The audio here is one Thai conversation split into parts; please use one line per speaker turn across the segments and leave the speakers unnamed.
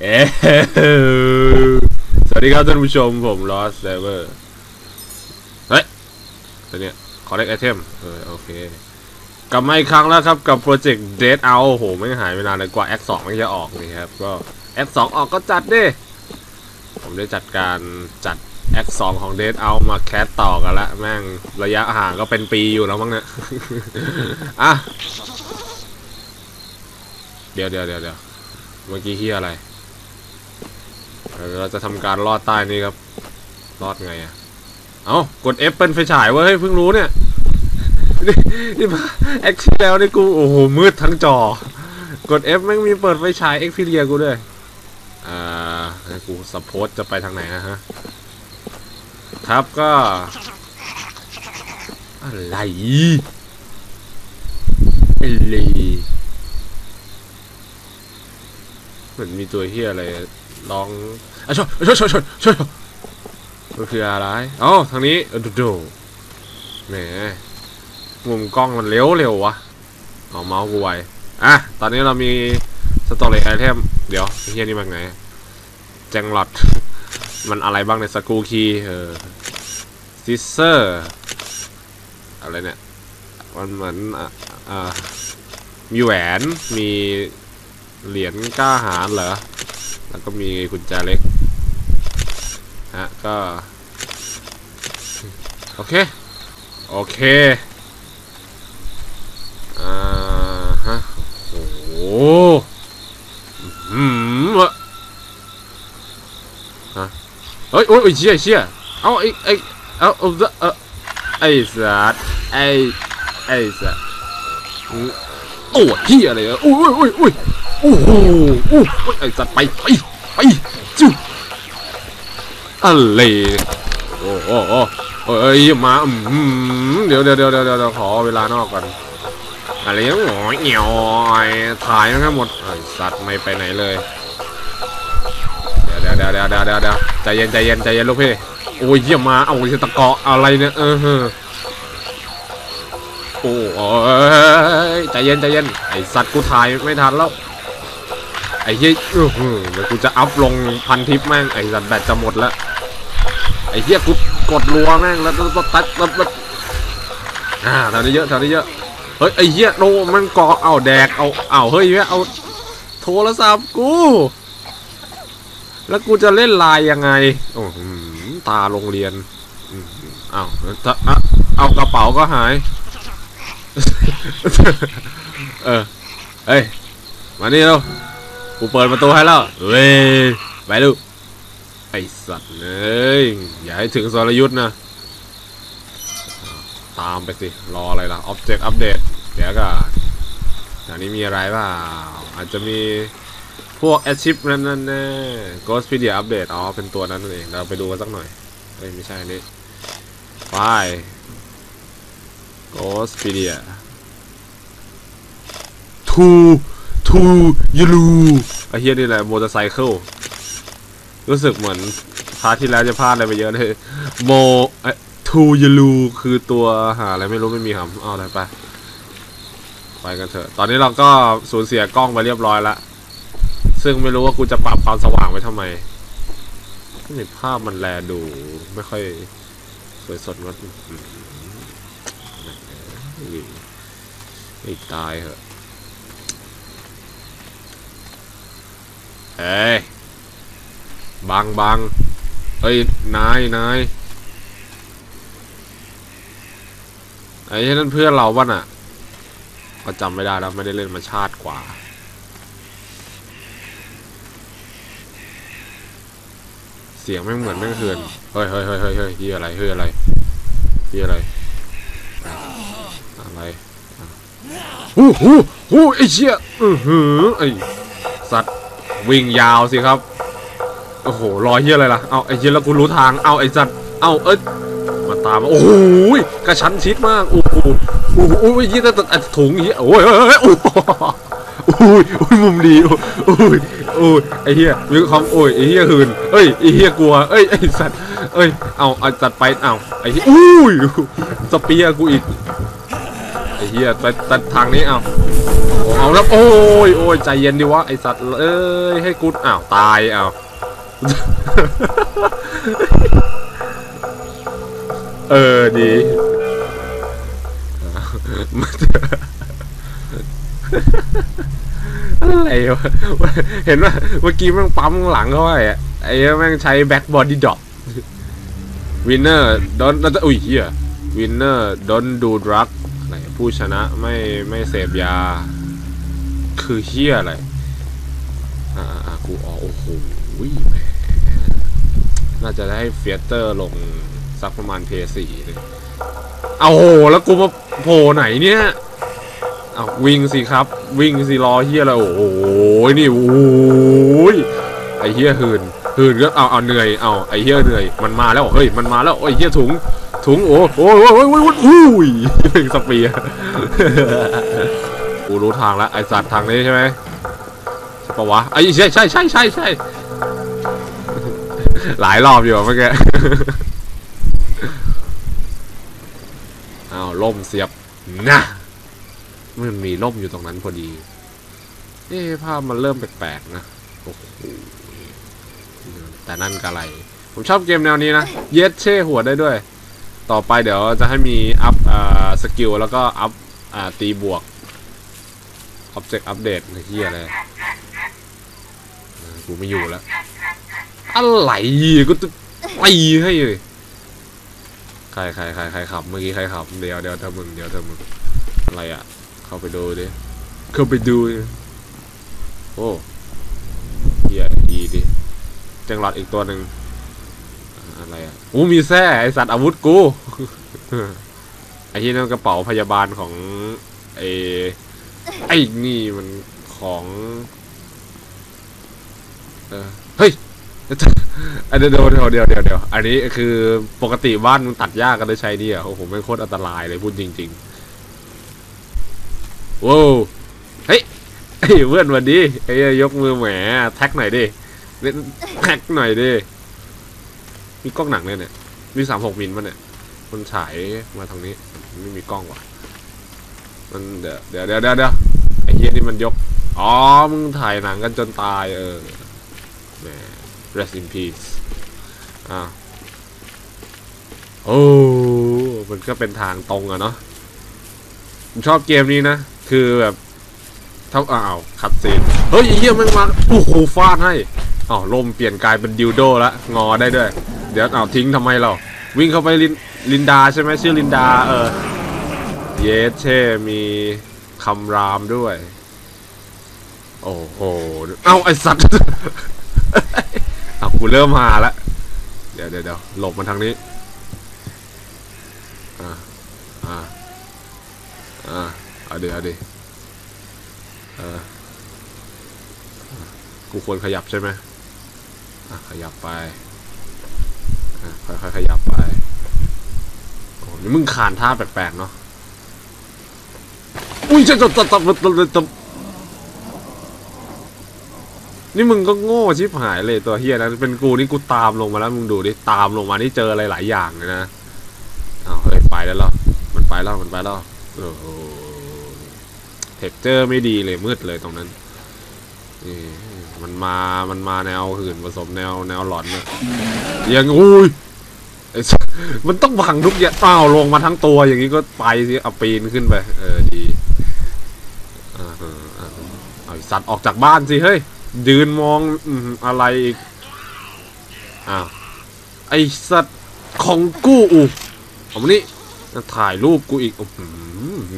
เอสวัสดีครับท่านผู้ชมผมลอสเซเวอร์เฮ้ยตัวเนี้ย collect item เออโอเค กลับมาอีกครั้งแล้วครับกับโปรเจกต์ Dead Out โอ้โห ไม่หายไปนานเลยกว่า Act 2มันจะออกนี่ครับ ก็ Act 2ออกก็จัดดิ ผมได้จัดการจัด Act 2ของ Dead Out มาแคสต่อกันละแม่งระยะห่างก็เป็นปีอยู่แล้วมั้งเนี่ยอะเดี๋ยวเดี๋ยวเดี๋ยวเดี๋ยวเมื่อกี้เฮียอะไร เราจะทำการลอดใต้นี้ครับรอดไงอะ่ะเอ้ากด F เป็นไฟฉายเว้ยเพิ่งรู้เนี่ย นี่มาแอคทีแล้วนี่กู โอ้โห มืดทั้งจอ กด F แม่งมีเปิดไฟฉาย X พีเรียกูด้วย อ่ากูสปอร์ตจะไปทางไหนนะฮะ ครับก็ อะไรอะไรเหมือนมีตัวเฮียอะไร ลองอะช่วยช่วยช่วยช่วยช่วยมันคืออะไรอ๋อทางนี้ดูดูแหมมุมกล้องมันเร็วเร็ววะเอาเมาส์กูไวอะตอนนี้เรามีสตอรี่ไอเทมเดี๋ยวเฮียนี่มันไงแจงหลอดมันอะไรบ้างในสกูคีเออซิสเซอร์อะไรเนี่ยมันเหมือนอะอ่ามีแหวนมีเหรียญกล้าหาญเหรอ แล้วก็มีกุญแจเล็กฮะก็ โอเค โอเคอ่าฮะโอ้โหอืมวะฮะเฮ้ยโอ้ยเชี่ยเชี่ยเอาไอ้ไอ้เอาเอาเออไอ้สัตว์ไอ้ไอ้สัตว์โอ้ยเฮียอะไรอะโอ้ยโอ้ยโอ้ย โอ้โหโอ้โหไอ้สัตว์ไปไปไปจิ้วอะไรโอ้โอ้โอ้โอ้ยมาเดี๋ยวเดี๋ยวเดี๋ยวเดี๋ยวขอเวลานอกก่อนอะไรเงี้ยหงอเหี่ยวถ่ายทั้งหมดไอ้สัตว์ไม่ไปไหนเลยเดี๋ยวเดี๋ยวเดี๋ยวเดี๋ยวเดี๋ยวเดี๋ยวใจเย็นใจเย็นใจเย็นลูกพี่โอ้ยเยี่ยมมาเอาจะตะเกาะอะไรเนี่ยเออฮ้อโอ้ยใจเย็นใจเย็นไอสัตว์กูถ่ายไม่ทันแล้ว ไอ้เหี้ยอื้อหือเดี๋ยวกูจะอัพลงพันทิปแม่งไอ้สัตว์แบตจะหมดแล้วไอ้เหี้ยกูกดรัวแม่งแล้วแล้วตัดแล้วแล้วอ่าแถวนี้เยอะแถวนี้เยอะเฮ้ยไอ้เหี้ยโนมันกาะเอาแดกเอาเอาเฮ้ยเว้ยเอาโทรศัพท์กู แล้วกูจะเล่นไลน์ยังไงโอ้โหตาโรงเรียนอ้าวถ้าเอากระเป๋าก็หาย เออเฮ้ย มานี่แล้ว กูเปิดประตูให้แล้ว เว้ย ไปดูไอสัตว์เอ้ยอย่าให้ถึงสรยุทธ์นะ ตามไปสิ รออะไรล่ะ Object Update เดี๋ยวก็อันนี้มีอะไรเปล่าอาจจะมีพวก achieve นั่นนั่นแน่ Ghostpedia Update อ๋อ เป็นตัวนั้นนั่นเอง เราไปดูกันสักหน่อย เฮ้ย ไม่ใช่อันนี้ไป Ghostpedia to to you ไอเฮียนี่แหละมอเตอร์ไซค์รู้สึกเหมือนพาที่แล้วจะพลาดอะไรไปเยอะเลยโมเอ้ทูยลูคือตัวหาอะไรไม่รู้ไม่มีหำเอาอะไรไป ไปกันเถอะ ตอนนี้เราก็สูญเสียกล้องไปเรียบร้อยแล้วซึ่งไม่รู้ว่ากูจะปรับความสว่างไว้ทำไมนี่ภาพมันแลดู ไม่ค่อยสวยสดงดอืมไอ้ตายเหอะ เอ้ยบังบังเอ้ย นายนายไอ้ที่นั่นเพื่อนเราบ้าน่ะ ก็จำไม่ได้แล้วไม่ได้เล่นมาชาติกว่า เสียงไม่เหมือนแม่เฮือนเฮ้ยเฮ้ยเฮ้ยเฮ้ยเฮ้ยที่อะไรเฮ้ยอะไรที่อะไร อะไรหูหูหูไอ้เชี่ยอือหือไอ้สัตว์ วิ่งยาวสิครับ โอ้โหรอยเฮียอะไรล่ะ เอาไอ้เฮียแล้วกูรู้ทาง เอาไอ้สัตว์เอาเอ้ยมาตามมาโอ้โหกระชั้นชิดมากโอ้โหโอ้โหโอ้ยยี่แต่แต่ถุงเฮียโอ้ยเฮ้ยเฮ้ยโอ้โหโอ้ยโอ้ยมุมดีโอ้ยโอ้ยไอ้เฮียมีความโอ้ยไอ้เฮียหืนเอ้ยไอ้เฮียกลัวเอ้ยไอ้สัตว์เอ้ยเอาเอาจัดไปเอาไอ้เฮียโอ้ยสเปียกูอีก อ้เหี้ยแต่แต่ทางนี้เอาเอาแล้วโอ้ยโอ้ยใจเย็นดิวะไอสัตว์เอ้ยให้กูอ้าวตายอ้าวเออดีอะไรวะเห็นว่าเมื่อกี้แม่งปั๊มหลังเขาไว้อะไอ้แม่งใช้แบ็กบอดี้ดอ p วินเนอร์ดอนอุ้ยเฮียวินเนอร์ดอนดูดรัก ไหน ผู้ชนะไม่ไม่เสพยา คือเฮียอะไร อ่าอ่ากูอ๋อโอ้โหแหมน่าจะได้เฟียเตอร์ลงสักประมาณเพย์สี่เลยเอาโห แล้วกูมาโผล่ไหนเนี่ยเอาวิ่งสิครับ วิ่งสิรอเฮียอะไรโอ้โหนี่โอ้ยไอเฮียหืนหืนก็เอาเอาเหนื่อยเอาไอเฮียเหนื่อยมันมาแล้วเฮ้ยมันมาแล้วไอเฮียถุง ถุงโอ้โอ้ยโอ้ยโอ้ยโอ้ยอุ้ยเป็นสเปียร์กูรู้ทางแล้วไอสัตว์ทางนี้ใช่ไหมใช่ปะวะไอใช่ใช่ใช่ใช่ใช่หลายรอบอยู่เมื่อกี้เอาล่มเสียบนะมันมีร่มอยู่ตรงนั้นพอดี เอ๊ะภาพมันเริ่มแปลกๆนะโอ้โหแต่นั่นกะไร ผมชอบเกมแนวนี้นะ เย็ดเช่หัวได้ด้วย ต่อไปเดี๋ยวจะให้มีอัพอ่าสกิลแล้วก็อัพอ่าตีบวก Object Update ในที่อะไรกูไม่อยู่แล้วอะไรกูจะตีให้เลยใครใครใครใครขับ เมื่อกี้ใครขับ เดี๋ยวเดี๋ยวเธอมึงเดี๋ยวเธอมึงอะไรอะ เข้าไปดูดิ เข้าไปดู โอ้เฮียดีดิจังหวัดอีกตัวหนึ่ง อะไรอะโอ้มีแท้ไอสัตว์อาวุธกูไอที่นั่นกระเป๋าพยาบาลของไอไอนี่มันของเออเฮ้ยอันเดี๋ยวเดี๋ยวเดี๋ยวเดี๋ยวเดี๋ยวอันนี้คือปกติบ้านมึงตัดหญ้ากันได้ใช้ดีอะโอ้โหไม่โคตรอันตรายเลยพูดจริงๆว้าวเฮ้ยเพื่อนวันดีไอ้ยกมือแหมแท็กหน่อยดิแท็กหน่อยดิ มีกล้องหนังเลยเนี่ยมีสามหกมิลป่ะเนี่ย มันฉายมาทางนี้ไม่มีกล้องว่ะ มันเดี๋ยวเดี๋ยวเดี๋ยวเดี๋ยวไอ้เฮียนี่มันยก อ๋อ มึงถ่ายหนังกันจนตายเออแหม rest in peace อ่าโอ้ มันก็เป็นทางตรงอะเนาะผมชอบเกมนี้นะ คือแบบเท่าอ้าวคัดซีนเฮ้ยไอ้เฮียมันมาโอ้โหฟาดให้อ้าวลมเปลี่ยนกลายเป็นดิวโดล้วงอได้ด้วย เดี๋ยวเอ้าทิ้งทำไมเรา วิ่งเข้าไปลินลินดาใช่ไหมชื่อลินดา เออ เยสเช่มีคำรามด้วย โอ้โห เอ้าไอสัตว์ เอ้ากูเริ่มหาละเดี๋ยวเดี๋ยวเดี๋ยวหลบมาทางนี้ อ่า อ่า อ่า เอาดิเอาดิเอออะกูควรขยับใช่ไหมขยับไป ค่อยๆขยับไปโอ้นี่มึงขานท่าแปลกๆเนาะอุ้ยจะจะจะจะจะจะนี่มึงก็โง่ชิบหายเลยตัวเฮียนะเป็นกูนี่กูตามลงมาแล้วมึงดูดิตามลงมานี่เจออะไรหลายอย่างเลยนะอ้าวเฮ้ยไปแล้วหรอมันไปแล้วมันไปแล้วโอ้โหเท็กเจอร์ไม่ดีเลยมืดเลยตรงนั้น นี่มันมา มันมาแนวหื่นผสมแนวแนวหลอนเนี่ยยังอุ้ยมันต้องบังทุกอย่างเปล่าลงมาทั้งตัวอย่างนี้ก็ไปสิเอาปีนขึ้นไป เออดีเอาสัตว์ออกจากบ้านสิเฮ้ยยืนมองอะไรอีกอ้าวไอสัตว์ของกู้อูเอามานี่ถ่ายรูปกูอีกอ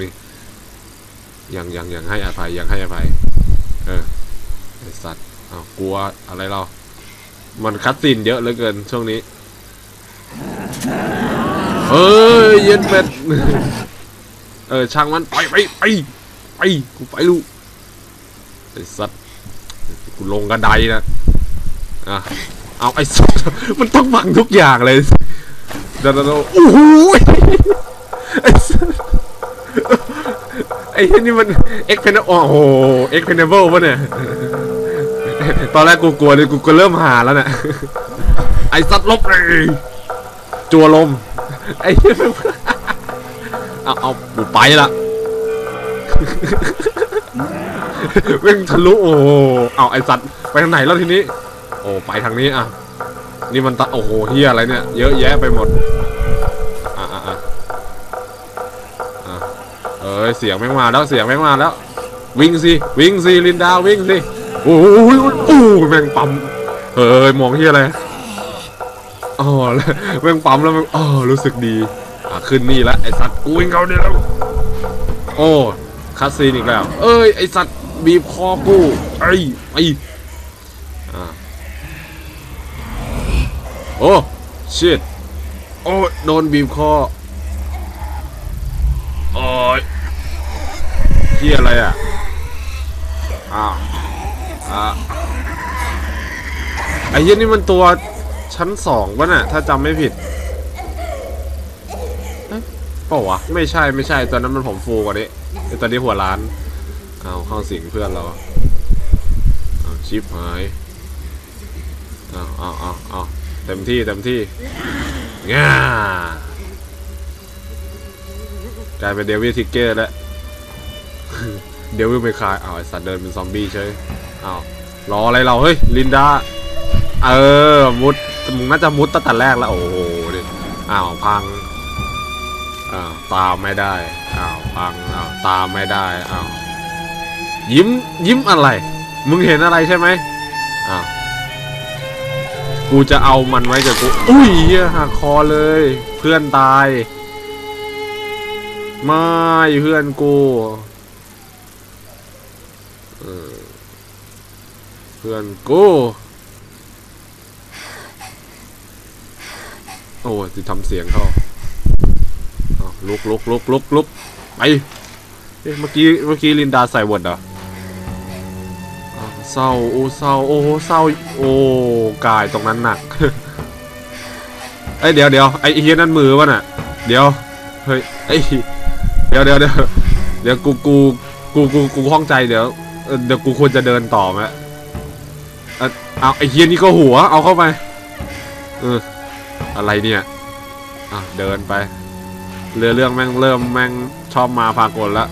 นี่ยังยังยังให้อภัยยังให้อภัย เออ ไอสัตว์อ้าวกลัวอะไรเรา มันคัดซีนเยอะเหลือเกินช่วงนี้ เฮ้ยเย็นเป็ด เออช่างมันไปไปไปไปกูไปลูกไอสัตว์กูลงกระไดนะอะเอาไอ้สัตว์มันต้องบังทุกอย่างเลยเดี๋ยวเดี๋ยวโอ้โหไอ้สัสไอ้เหี้ยนี่มันเอ็กเพนโอ้โหเอ็กเพนเบิลปะเนี่ย ตอนแรกกูกลัวเลยกูก็เริ่มหาแล้วเนี่ยไอ้สัตว์ลบเลยจัวลม ไอ้เอาเอากูไปละเว่งทะลุโอ้เอาไอสัตว์ไปทางไหนแล้วทีนี้ โอ้ไปทางนี้อะนี่มันตะโอ้โหเฮียอะไรเนี่ย เยอะแยะไปหมดอะอะอะอะเอ้ยเสียงแม่งมาแล้วเสียงแม่งมาแล้ว วิ่งสิวิ่งสิลินดาวิ่งสิ โอ้ยโอ้ยแม่งปั๊มเฮ้ยมองเฮียอะไรอ๋อแม่งปั๊มแล้วแม่งอ๋อรู้สึกดีอะขึ้นนี่แล้วไอสัตว์กูวิ่งเขาเนี่ยแล้วโอ้คัสซีนอีกแล้ว เอ้ยไอสัตว์บีบคอกูไอ้ไออ่าโอ้ชิตโอ้โดนบีบคอโอ้ยเฮียอะไรอะอ้าว อ่าไอ้เหี้นี่มันตัวชั้นสองวะน่ะ ถ้าจำไม่ผิดเปล่าวะ ไม่ใช่ไม่ใช่ตอนนั้นมันผมฟูกว่านี้ไอ้ตอนนี้หัวร้าน เอาเข้าสิงเพื่อนเราเอาชิปหายเอาเอาเอาเอาเต็มที่เต็มที่ง่ากลายเป็นเดวิลทิกเกอร์แล้ว เดวิลไม่คายเอาไอสัตว์เดินเป็นซอมบี้เฉย อารออะไรเราเฮ้ยลินดา เออมุดมึงน่าจะมุดตั้งแต่แรกแล้วโอ้โหดิอ้าวพังอ้าวตามไม่ได้อ้าวพังอ้าวตามไม่ได้อ้าวยิ้มยิ้มอะไร มึงเห็นอะไรใช่ไหมอ้าวกูจะเอามันไว้กับกูอุ้ยเหี้ยหักคอเลย เพื่อนตาย ไม่เพื่อนกูเออเพื่อนกูโอ้ยจะทำเสียงเขาลุกลุกลุกลุกลุกไปเอ๊ะเมื่อกี้เมื่อกี้ลินดาใส่วอดเหรออ้าวเศร้าโอ้เศร้าโอ้เศร้าโอ้กายตรงนั้นหนักเอ้ยเดี๋ยวเดี๋ยวไอเฮียนั่นมือวะน่ะ เดี๋ยวเฮ้ยไอเดี๋ยวเดี๋ยวเดี๋ยวเดี๋ยวกูกูกูกูกูห้องใจเดี๋ยวเดี๋ยวกูควรจะเดินต่อไหม เอ่อเอาไอ้เฮียนี่ก็หัว เอาเข้าไป เออ อะไรเนี่ย อะ เดินไป เรือเรื่องแม่งเริ่มแม่งชอบมาพากลละ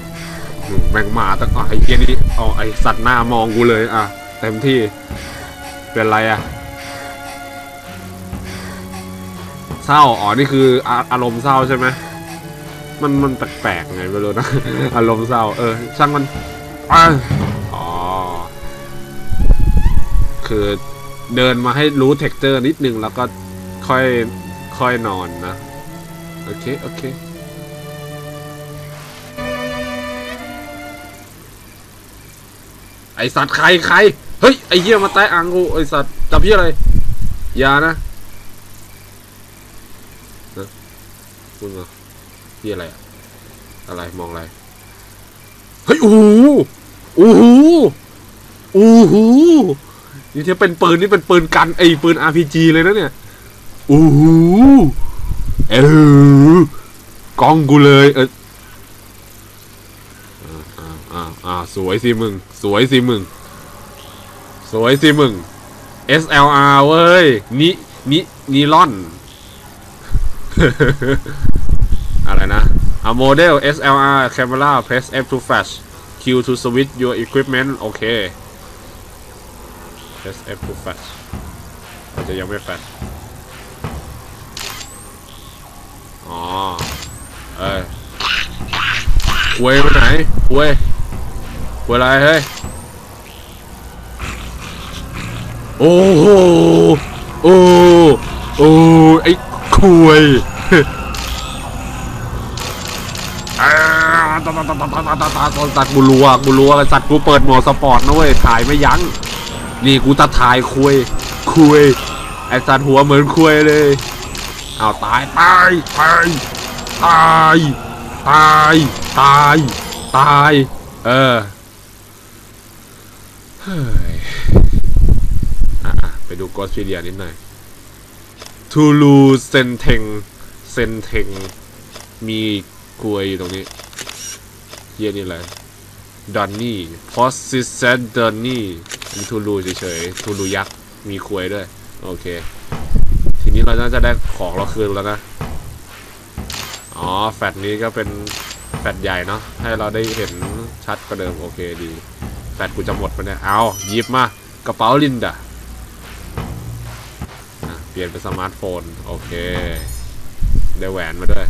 แม่งมาตั้งอะไอ้เกียนี่เอาไอ้สัตว์หน้ามองกูเลย อะ เต็มที่ เป็นไรอะ เศร้า อ๋อ นี่คืออาอารมณ์เศร้าใช่ไหมมันมันแปลกๆไงไม่รู้นะ อารมณ์เศร้า เออ ช่างมันอะ คือเดินมาให้รู้เท็กเจอร์นิดนึงแล้วก็ค่อยค่อยนอนนะ โอเค โอเคไอสัตว์ใครใคร เฮ้ย ไอเหี้ยมาแตะอ่างกูไอสัตว์จับพี่อะไร อย่านะนะมึงเหรอพี่อะไรอะอะไร มองอะไร เฮ้ย โอ้โหโอ้โหโอ้โห นี่ถ้าเป็นปืนนี่เป็นปืนกันไอ้ปืน RPG เลยนะเนี่ยโอ้โหเออกล้องกูเลย เอออ่าอ่าสวยสิมึง สวยสิมึง สวยสิมึง SLR เว้ยนินินิลอน อะไรนะ A model SLR camera press F to flash Q to switch your equipment โอเค SF to flash อาจจะยังไม่ flash อ๋อ เออควยไปไหนควยควยอะไรเฮ้ย โอ้โห โอ้โอ้ไอ้ควยตัดตัดตัดตัดตัดตัดตัดบุรัวบุรัวสัตว์กูเปิดหมอสปอร์ตนะเว้ยถ่ายไม่ยั้ง นี่กูตาถ่ายคุยคุยไอ้สัตว์หัวเหมือนคุยเลยเอาวตายตายตายตายตายตายตายเออเฮ้ยอะไปดูกอสเตรเลียนิดหน่อยทูลูเซนเทงเซนเทงมีกลวยอยู่ตรงนี้เฮียนี่อะไรดอนนี่พอสซิเซนดอนนี่ มีทูลูเฉยๆทูลูยักษ์มีควยด้วย โอเค ทีนี้เราน่าจะได้ของเราคืนแล้วนะ อ๋อ แฟตนี้ก็เป็นแฟตใหญ่เนาะให้เราได้เห็นชัดกว่าเดิม โอเคดี แฟดกูจะหมดไปเนี่ย เอายิบมากระเป๋าลินดาอะเปลี่ยนเป็นสมาร์ทโฟน โอเค ได้แหวนมาด้วย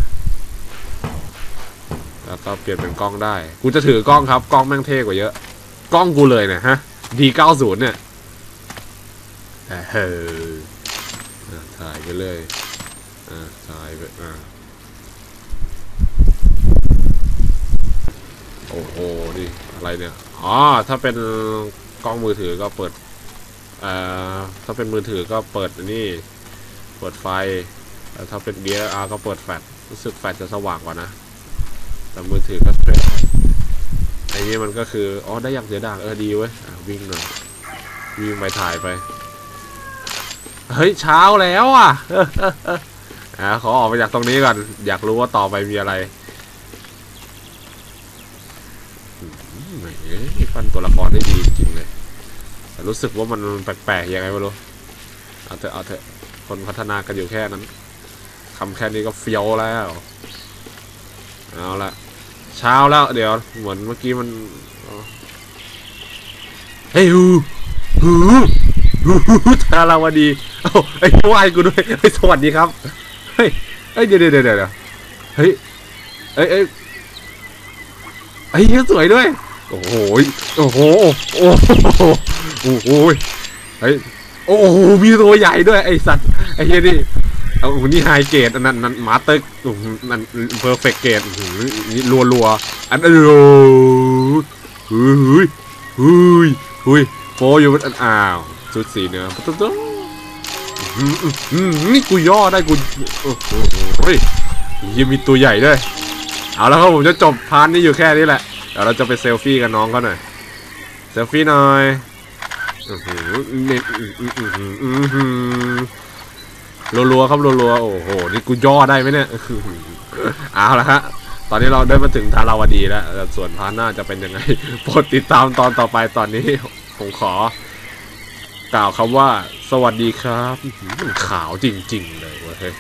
แล้วก็เปลี่ยนเป็นกล้องได้ กูจะถือกล้องครับ กล้องแม่งเท่กว่าเยอะ กล้องกูเลยเนี่ยฮะ D90 เนี่ยเออเฮ้ออะถ่ายไปเลยถ่ายไปอ่าโอ้โหดิอะไรเนี่ย อ๋อ ถ้าเป็นกล้องมือถือก็เปิด เอ่อ ถ้าเป็นมือถือก็เปิดนี่ เปิดไฟแล้วถ้าเป็น DSLR ก็เปิดแฟลช รู้สึกแฟลชจะสว่างกว่านะ แต่มือถือก็เทรดไอ้นี่มันก็คือ อ๋อ ได้อย่างเสียดางเออดีเว้ยอะวิ่งหน่อยวิ่งไปถ่ายไป เฮ้ย เช้าแล้วอะอะขอออกไปจากตรงนี้ก่อน อยากรู้ว่าต่อไปมีอะไรอืมแหมปั้นตัวละครได้ดีจริงเลยรู้สึกว่ามันแปลกๆยังไงไม่รู้เอาเถอะเอาเถอะคนพัฒนากันอยู่แค่นั้นคำแค่นี้ก็เฟี้ยวแล้ว เอาละ เช้าแล้ว เดี๋ยว เหมือนเมื่อกี้มันเฮ้ยฮูฮูฮูฮูทาราวดีเอ้าไอ้ไหวายกูด้วยเฮ้ยสวัสดีครับ เฮ้ยเฮ้ยเดี๋ยวเดี๋ยวเดี๋ยวเฮ้ยเอ้ยเอ้ยไอ้เหี้ยสวยด้วย โอ้โหโอ้โหโอ้โหโอ้โหเฮ้ยโอ้โหมีตัวใหญ่ด้วยไอ้สัตว์ไอ้เหี้ยนี่ เอาหนี่ไฮเกรดอันนั้นนั่นมาสเตอร์โอ้โหนั่นเพอร์เฟกเกรดนี่รัวรัวอันนั้นโอ้โหหุยหุยหุยโฟอยู่บนอันอ้าวชุดสีเนื้อตุ๊ดตุ๊ดนี่กูย่อได้กูโอ้โหเฮ้ยยังมีตัวใหญ่ด้วยเอาแล้วครับผมจะจบพาร์ทนี้อยู่แค่นี้แหละเดี๋ยวเราจะไปเซลฟี่กับน้องเขาหน่อยเซลฟี่หน่อย รัวๆครับรัวๆโอ้โหนี่กูย่อได้ไหมเนี่ยเอาละฮะตอนนี้เราได้มาถึงทาราวดีแล้วส่วนพาร์ทหน้าจะเป็นยังไงโปรดติดตามตอนต่อไปตอนนี้ผมขอกล่าวคำว่า สวัสดีครับขาวจริง ๆ เลยเว้ย